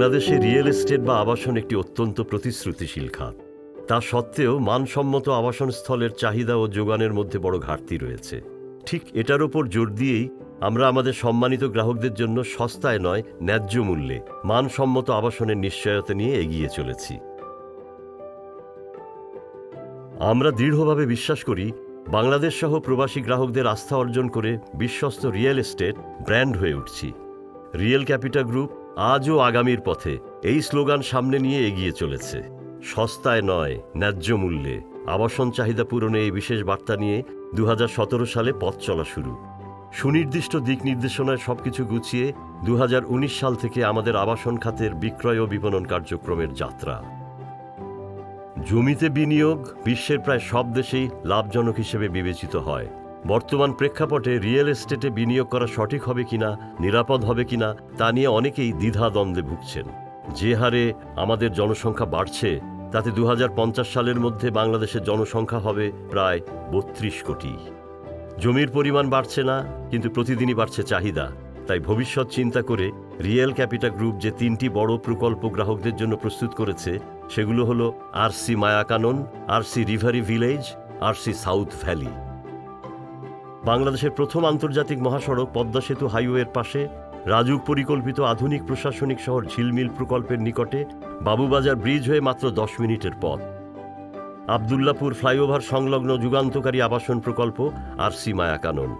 বাংলাদেশে real estate বা আবাসন একটি অত্যন্ত প্রতিশ্রুতিশীল খাত। তা সত্ত্বেও মানসম্মত আবাসন স্থলের চাহিদা ও যোগানের মধ্যে বড় ঘাটতি রয়েছে। ঠিক এটার ওপর জোর দিয়েই আমরা আমাদের সম্মানিত গ্রাহকদের জন্য সস্তায় নয়, ন্যায্য মূল্যে মানসম্মত আবাসনের নিশ্চয়তা নিয়ে এগিয়ে চলেছি। আমরা দৃঢ়ভাবে বিশ্বাস করি, বাংলাদেশ সহ প্রবাসী গ্রাহকদের আস্থা অর্জন করে বিশ্বস্ত রিয়েল এস্টেট ব্র্যান্ড হয়ে উঠছি। রিয়েল ক্যাপিটাল গ্রুপ আজও আগামীর পথে এই স্লোগান সামনে নিয়ে এগিয়ে চলেছে। সস্তায় নয়, ন্যায্য মূল্যে। আবাসন চাহিদা পূরণে এই বিশেষ বার্তা নিয়ে দু হাজার সতেরো সালে পথ চলা শুরু। সুনির্দিষ্ট দিক নির্দেশনায় সবকিছু গুছিয়ে দু হাজার উনিশ সাল থেকে আমাদের আবাসন খাতের বিক্রয় ও বিপণন কার্যক্রমের যাত্রা। জমিতে বিনিয়োগ বিশ্বের প্রায় সব দেশেই লাভজনক হিসেবে বিবেচিত হয়। বর্তমান প্রেক্ষাপটে রিয়েল এস্টেটে বিনিয়োগ করা সঠিক হবে কিনা, নিরাপদ হবে কিনা, তা নিয়ে অনেকেই দ্বিধাদ্বন্দ্বে ভুগছেন। যে হারে আমাদের জনসংখ্যা বাড়ছে, তাতে দু হাজার পঞ্চাশ সালের মধ্যে বাংলাদেশের জনসংখ্যা হবে প্রায় বত্রিশ কোটি। জমির পরিমাণ বাড়ছে না, কিন্তু প্রতিদিনই বাড়ছে চাহিদা। তাই ভবিষ্যৎ চিন্তা করে রিয়েল ক্যাপিটা গ্রুপ যে তিনটি বড় প্রকল্প গ্রাহকদের জন্য প্রস্তুত করেছে, সেগুলো হলো RC Mayakanan, RC reverie village, RC south valley. বাংলাদেশের প্রথম আন্তর্জাতিক মহাসড়ক পদ্মা সেতু হাইওয়ের পাশে রাজুক পরিকল্পিত আধুনিক প্রশাসনিক শহর ঝিলমিল প্রকল্পের নিকটে বাবুবাজার ব্রিজ হয়ে মাত্র দশ মিনিটের পথ। আবদুল্লাপুর ফ্লাইওভার সংলগ্ন যুগান্তকারী আবাসন প্রকল্প আরসি মায়াকানন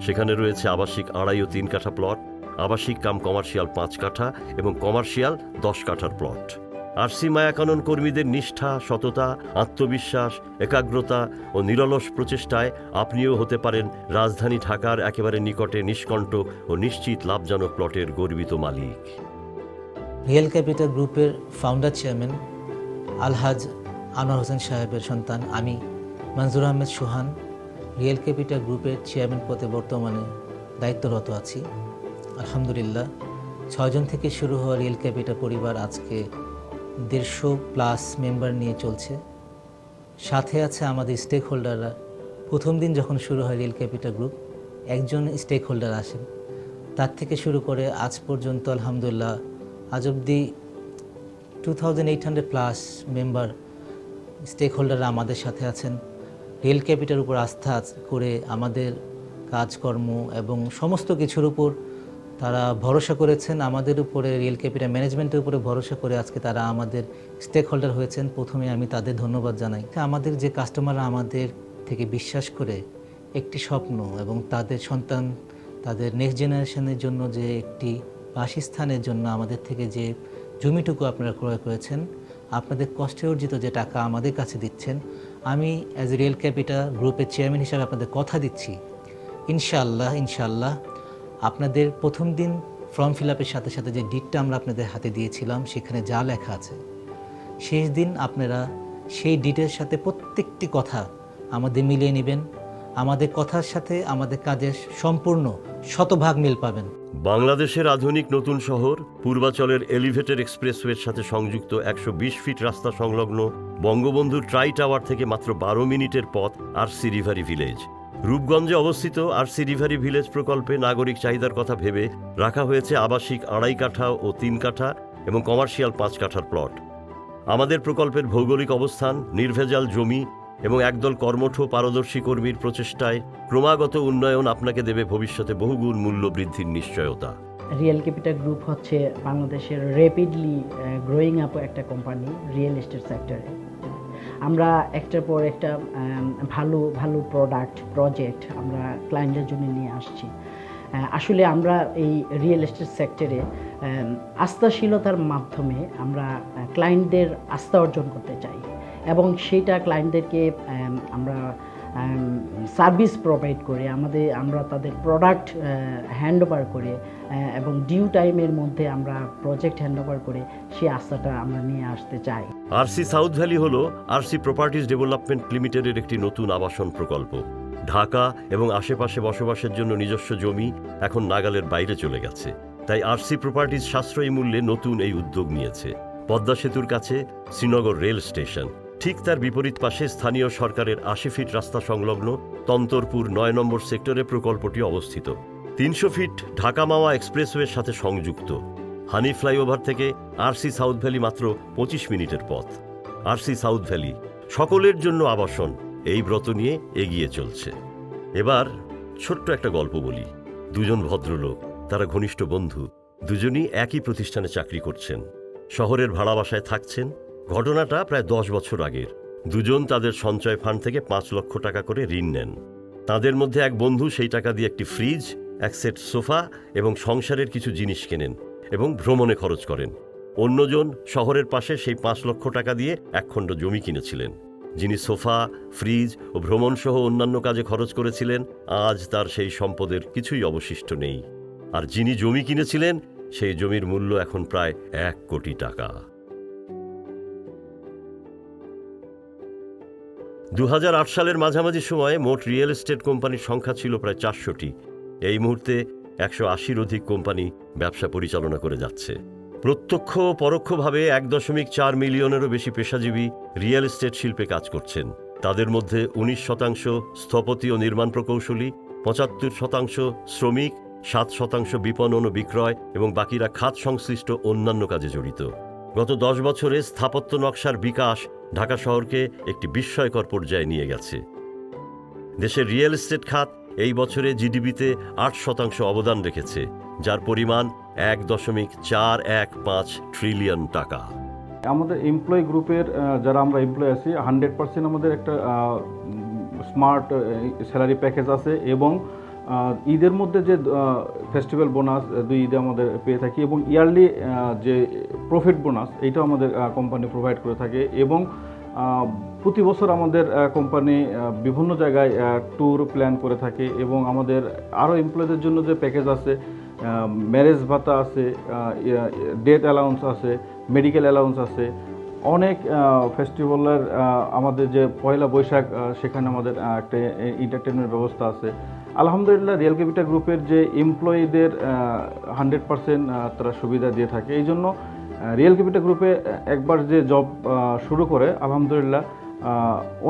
সেখানে রয়েছে আবাসিক আড়াই ও তিন কাঠা প্লট, আবাসিক কাম কমার্শিয়াল পাঁচ কাঠা এবং কমার্শিয়াল দশ কাঠার প্লট। আরসি মায়াকানন কর্মীদের নিষ্ঠা, সততা, আত্মবিশ্বাস, একাগ্রতা ও নিরলস প্রচেষ্টায় আপনিও হতে পারেন রাজধানী ঢাকার একেবারে নিকটে নিষ্কণ্ঠ ও নিশ্চিত লাভজনক প্লটের গর্বিত মালিক। রিয়েল ক্যাপিটাল গ্রুপের ফাউন্ডার চেয়ারম্যান আলহাজ আনোয়ার হোসেন সাহেবের সন্তান আমি, মনজুর আহমেদ সুহান, রিয়েল ক্যাপিটাল গ্রুপের চেয়ারম্যান পদে বর্তমানে দায়িত্বরত আছি। আলহামদুলিল্লাহ, ছয়জন থেকে শুরু হওয়া রিয়েল ক্যাপিটাল পরিবার আজকে দেড়শো প্লাস মেম্বার নিয়ে চলছে। সাথে আছে আমাদের স্টেক হোল্ডাররা প্রথম দিন যখন শুরু হয় রিয়েল ক্যাপিটাল গ্রুপ একজন স্টেক হোল্ডার আসেন। তার থেকে শুরু করে আজ পর্যন্ত আলহামদুলিল্লাহ, আজ অবধি two thousand eight hundred plus member stake হোল্ডাররা আমাদের সাথে আছেন। রিয়েল ক্যাপিটাল উপর আস্থা করে আমাদের কাজকর্ম এবং সমস্ত কিছুর উপর তারা ভরসা করেছেন আমাদের উপরে, রিয়েল ক্যাপিটাল ম্যানেজমেন্টের উপরে ভরসা করে আজকে তারা আমাদের স্টেক হোল্ডার হয়েছেন। প্রথমে আমি তাদের ধন্যবাদ জানাই। আমাদের যে কাস্টমাররা আমাদের থেকে বিশ্বাস করে একটি স্বপ্ন এবং তাদের সন্তান, তাদের নেক্সট জেনারেশনের জন্য যে একটি বাসস্থানের জন্য আমাদের থেকে যে জমিটুকু আপনারা ক্রয় করেছেন, আপনাদের কষ্টে অর্জিত যে টাকা আমাদের কাছে দিচ্ছেন, আমি অ্যাজ রিয়েল ক্যাপিটাল গ্রুপের চেয়ারম্যান হিসাবে আপনাদের কথা দিচ্ছি। ইনশাল্লাহ ইনশাআল্লাহ। আপনাদের প্রথম দিন ফর্ম ফিল আপের সাথে সাথে যে ডিটটা আমরা আপনাদের হাতে দিয়েছিলাম, সেখানে যা লেখা আছে, শেষ দিন আপনারা সেই ডিটের সাথে প্রত্যেকটি কথা আমাদের মিলিয়ে নেবেন। আমাদের কথার সাথে আমাদের কাজের সম্পূর্ণ শতভাগ মিল পাবেন। বাংলাদেশের আধুনিক নতুন শহর, পূর্বাচলের এলিভেটেড এক্সপ্রেসওয়ের সাথে সংযুক্ত একশো বিশ ফিট রাস্তা সংলগ্ন বঙ্গবন্ধু ট্রাই টাওয়ার থেকে মাত্র বারো মিনিটের পথ আরসি রিভারি ভিলেজ। রূপগঞ্জে অবস্থিত আরসি রিভারি ভিলেজ প্রকল্পে নাগরিক চাহিদার কথা ভেবে রাখা হয়েছে আবাসিক আড়াই কাঠা ও তিন কাঠা এবং কমার্শিয়াল পাঁচ কাঠার প্লট। আমাদের প্রকল্পের ভৌগোলিক অবস্থান, নির্ভেজাল জমি এবং একদল কর্মঠ পারদর্শী কর্মীর প্রচেষ্টায় ক্রমাগত উন্নয়ন আপনাকে দেবে ভবিষ্যতে বহুগুণ মূল্য বৃদ্ধির নিশ্চয়তা। রিয়েল ক্যাপিটাল গ্রুপ হচ্ছে বাংলাদেশের র্যাপিডলি গ্রোয়িং আপ একটা কোম্পানি রিয়েল এস্টেট সেক্টরে আমরা একটার পর একটা ভালো ভালো প্রোডাক্ট প্রজেক্ট আমরা ক্লায়েন্টের জন্য নিয়ে আসছি। আসলে আমরা এই রিয়েল এস্টেট সেক্টরে আস্থাশীলতার মাধ্যমে আমরা ক্লায়েন্টদের আস্থা অর্জন করতে চাই। এবং সেটা ক্লায়েন্টদেরকে আমরা সার্ভিস প্রোভাইড করে, আমাদের, আমরা তাদের প্রোডাক্ট হ্যান্ড ওভার করে এবং ডিউ টাইমের মধ্যে আমরা প্রজেক্ট হ্যান্ড ওভার করে, সেই আস্থাটা আমরা নিয়ে আসতে চাই। আরসি সাউথ ভ্যালি হল আরসি প্রপার্টিজ ডেভেলপমেন্ট লিমিটেডের একটি নতুন আবাসন প্রকল্প। ঢাকা এবং আশেপাশে বসবাসের জন্য নিজস্ব জমি এখন নাগালের বাইরে চলে গেছে। তাই আরসি প্রপার্টিজ সাশ্রয়ী মূল্যে নতুন এই উদ্যোগ নিয়েছে। পদ্মা সেতুর কাছে শ্রীনগর রেল স্টেশন। ঠিক তার বিপরীত পাশে স্থানীয় সরকারের আশি ফিট রাস্তা সংলগ্ন তন্তরপুর নয় নম্বর সেক্টরে প্রকল্পটি অবস্থিত। তিনশো ফিট ঢাকা মাওয়া এক্সপ্রেসওয়ের সাথে সংযুক্ত। হানি ফ্লাইওভার থেকে আরসি সাউথ ভ্যালি মাত্র পঁচিশ মিনিটের পথ। আরসি সাউথ ভ্যালি, সকলের জন্য আবাসন, এই ব্রত নিয়ে এগিয়ে চলছে। এবার ছোট্ট একটা গল্প বলি। দুজন ভদ্রলোক, তারা ঘনিষ্ঠ বন্ধু, দুজনই একই প্রতিষ্ঠানে চাকরি করছেন। শহরের ভাড়া বাসায় থাকছেন ঘটনাটা প্রায় দশ বছর আগের। দুজন তাদের সঞ্চয় ফান্ড থেকে পাঁচ লক্ষ টাকা করে ঋণ নেন। তাদের মধ্যে এক বন্ধু সেই টাকা দিয়ে একটি ফ্রিজ, এক সেট সোফা এবং সংসারের কিছু জিনিস কেনেন এবং ভ্রমণে খরচ করেন। অন্যজন শহরের পাশে সেই পাঁচ লক্ষ টাকা দিয়ে একখণ্ড জমি কিনেছিলেন। যিনি সোফা, ফ্রিজ ও ভ্রমণ সহ অন্যান্য কাজে খরচ করেছিলেন, আজ তার সেই সম্পদের কিছুই অবশিষ্ট নেই। আর যিনি জমি কিনেছিলেন, সেই জমির মূল্য এখন প্রায় এক কোটি টাকা। দু হাজার আট সালের মাঝামাঝি সময়ে মোট রিয়েল এস্টেট কোম্পানির সংখ্যা ছিল প্রায় চারশোটি। এই মুহূর্তে একশো আশির অধিক কোম্পানি ব্যবসা পরিচালনা করে যাচ্ছে। প্রত্যক্ষ ও পরোক্ষভাবে এক দশমিক চার মিলিয়নেরও বেশি পেশাজীবী রিয়েল এস্টেট শিল্পে কাজ করছেন। তাদের মধ্যে উনিশ শতাংশ স্থপতি ও নির্মাণ প্রকৌশলী, পঁচাত্তর শতাংশ শ্রমিক, সাত শতাংশ বিপণন ও বিক্রয় এবং বাকিরা খাত সংশ্লিষ্ট অন্যান্য কাজে জড়িত। গত দশ বছরে স্থাপত্য নকশার বিকাশ ঢাকা শহরকে একটি বিস্ময়কর পর্যায়ে নিয়ে গেছে। দেশের রিয়েল এস্টেট খাত এই বছরে জিডিপিতে আট শতাংশ অবদান রেখেছে, যার পরিমাণ এক দশমিক চার এক পাঁচ ট্রিলিয়ন টাকা। আমাদের এমপ্লয়ি গ্রুপের যারা আমরা এমপ্লয় আছি হান্ড্রেড পার্সেন্ট আমাদের একটা স্মার্ট স্যালারি প্যাকেজ আছে এবং ঈদের মধ্যে যে ফেস্টিভ্যাল বোনাস দুই ঈদে আমাদের পেয়ে থাকি এবং ইয়ারলি যে প্রফিট বোনাস এইটাও আমাদের কোম্পানি প্রোভাইড করে থাকে এবং প্রতি বছর আমাদের কোম্পানি বিভিন্ন জায়গায় ট্যুর প্ল্যান করে থাকে এবং আমাদের আরও এমপ্লয়ীদের জন্য যে প্যাকেজ আছে ম্যারেজ ভাতা আছে ডেথ অ্যালাউন্স আছে মেডিকেল অ্যালাউন্স আছে অনেক ফেস্টিভ্যালের আমাদের যে পয়লা বৈশাখ সেখানে আমাদের একটা এন্টারটেনমেন্ট ব্যবস্থা আছে। আলহামদুলিল্লাহ রিয়েল ক্যাপিটাল গ্রুপের যে এমপ্লয়ীদের হান্ড্রেড পার্সেন্ট তারা সুবিধা দিয়ে থাকে। এই জন্য রিয়েল ক্যাপিটাল গ্রুপে একবার যে জব শুরু করে, আলহামদুলিল্লাহ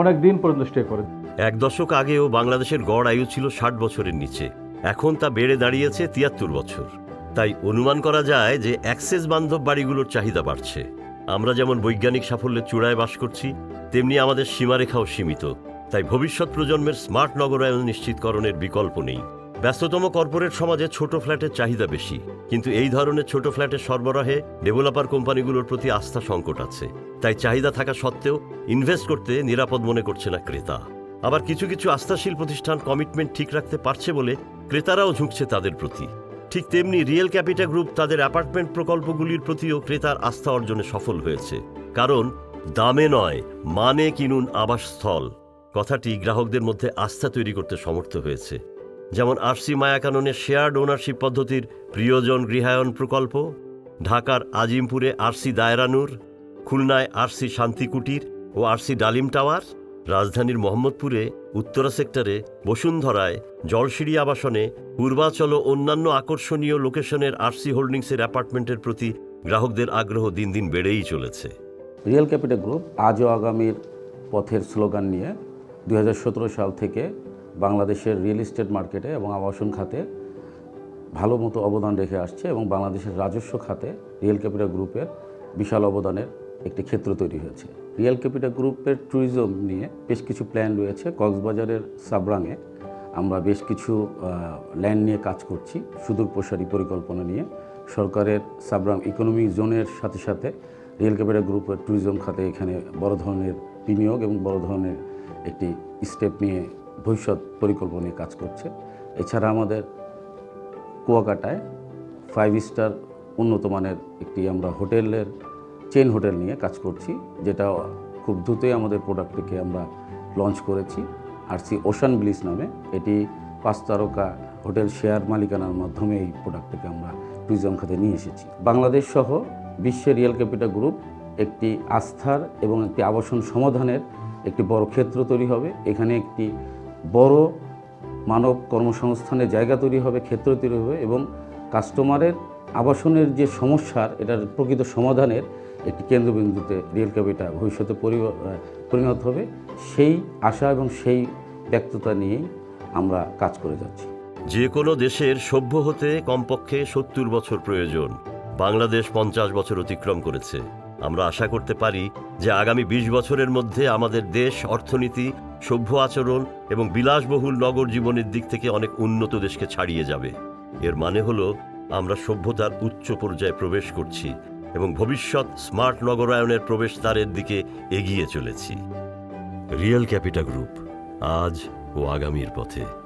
অনেক দিন পর্যন্ত স্টে করে। এক দশক আগেও বাংলাদেশের গড় আয়ু ছিল ষাট বছরের নিচে। এখন তা বেড়ে দাঁড়িয়েছে তিয়াত্তর বছর। তাই অনুমান করা যায় যে অ্যাক্সেস বান্ধব বাড়িগুলোর চাহিদা বাড়ছে। আমরা যেমন বৈজ্ঞানিক সাফল্যের চূড়ায় বাস করছি, তেমনি আমাদের সীমারেখাও সীমিত। তাই ভবিষ্যৎ প্রজন্মের স্মার্ট নগরায়ন নিশ্চিতকরণের বিকল্প নেই। ব্যস্ততম কর্পোরেট সমাজে ছোট ফ্ল্যাটের চাহিদা বেশি, কিন্তু এই ধরনের ছোট ফ্ল্যাটের সরবরাহে ডেভেলপার কোম্পানিগুলোর প্রতি আস্থা সংকট আছে। তাই চাহিদা থাকা সত্ত্বেও ইনভেস্ট করতে নিরাপদ মনে করছে না ক্রেতা। আবার কিছু কিছু আস্থাশীল প্রতিষ্ঠান কমিটমেন্ট ঠিক রাখতে পারছে বলে ক্রেতারাও ঝুঁকছে তাদের প্রতি। ঠিক তেমনি রিয়েল ক্যাপিটা গ্রুপ তাদের অ্যাপার্টমেন্ট প্রকল্পগুলির প্রতিও ক্রেতার আস্থা অর্জনে সফল হয়েছে। কারণ, দামে নয় মানে কিনুন আবাসস্থল। কথাটি গ্রাহকদের মধ্যে আস্থা তৈরি করতে সমর্থ হয়েছে। যেমন আরসি মায়াকাননের শেয়ার্ড ওনারশিপ পদ্ধতির প্রিয়জন গৃহায়ন প্রকল্প, ঢাকার আজিমপুরে আরসি দায়রানুর, খুলনায় আরসি শান্তিকুটির ও আরসি ডালিম টাওয়ার রাজধানীর মোহাম্মদপুরে, উত্তরা সেক্টরে, বসুন্ধরায়, জলসিঁড়ি আবাসনে, পূর্বাচল ও অন্যান্য আকর্ষণীয় লোকেশনের আরসি হোল্ডিংসের অ্যাপার্টমেন্টের প্রতি গ্রাহকদের আগ্রহ দিন দিন বেড়েই চলেছে। রিয়েল ক্যাপিটাল গ্রুপ আজও আগামীর পথের স্লোগান নিয়ে দু হাজার সতেরো সাল থেকে বাংলাদেশের রিয়েল এস্টেট মার্কেটে এবং আবাসন খাতে ভালো মতো অবদান রেখে আসছে এবং বাংলাদেশের রাজস্ব খাতে রিয়েল ক্যাপিটাল গ্রুপের বিশাল অবদানের একটি ক্ষেত্র তৈরি হয়েছে। রিয়েল ক্যাপিটাল গ্রুপের ট্যুরিজম নিয়ে বেশ কিছু প্ল্যান রয়েছে। কক্সবাজারের সাবরাঙে আমরা বেশ কিছু ল্যান্ড নিয়ে কাজ করছি সুদূর প্রসারী পরিকল্পনা নিয়ে। সরকারের সাবরাং ইকোনমিক জোনের সাথে সাথে রিয়েল ক্যাপিটাল গ্রুপের ট্যুরিজম খাতে এখানে বড় ধরনের বিনিয়োগ এবং বড় ধরনের একটি স্টেপ নিয়ে ভবিষ্যৎ পরিকল্পনা নিয়ে কাজ করছে। এছাড়া আমাদের কুয়াকাটায় ফাইভ স্টার উন্নত মানের একটি আমরা হোটেলের চেন হোটেল নিয়ে কাজ করছি, যেটা খুব দ্রুতই আমাদের প্রোডাক্টটিকে আমরা লঞ্চ করেছি। আর সি ওশান ব্লিস নামে এটি পাঁচ তারকা হোটেল শেয়ার মালিকানার মাধ্যমে এই প্রোডাক্টটিকে আমরা ট্যুরিজম খাতে নিয়ে এসেছি। বাংলাদেশ সহ বিশ্বের রিয়েল ক্যাপিটাল গ্রুপ একটি আস্থার এবং একটি আবাসন সমাধানের একটি বড় ক্ষেত্র তৈরি হবে। এখানে একটি বড় মানব কর্মসংস্থানের জায়গা তৈরি হবে, ক্ষেত্র তৈরি হবে এবং কাস্টমারের আবাসনের যে সমস্যার, এটার প্রকৃত সমাধানের একটি কেন্দ্রবিন্দুতে রিয়েল ক্যাপিটাল ভবিষ্যতে পরিণত হবে, সেই আশা এবং সেই ব্যক্ততা নিয়েই আমরা কাজ করে যাচ্ছি। যে কোনো দেশের সভ্য হতে কমপক্ষে সত্তর বছর প্রয়োজন। বাংলাদেশ পঞ্চাশ বছর অতিক্রম করেছে। আমরা আশা করতে পারি যে আগামী ২০ বছরের মধ্যে আমাদের দেশ, অর্থনীতি, সভ্য আচরণ এবং বিলাসবহুল নগর জীবনের দিক থেকে অনেক উন্নত দেশকে ছাড়িয়ে যাবে। এর মানে হলো আমরা সভ্যতার উচ্চ পর্যায়ে প্রবেশ করছি। এবং ভবিষ্যৎ স্মার্ট নগরায়নের প্রবেশদ্বারের দিকে এগিয়ে চলেছি। রিয়েল ক্যাপিটা গ্রুপ, আজ ও আগামীর পথে।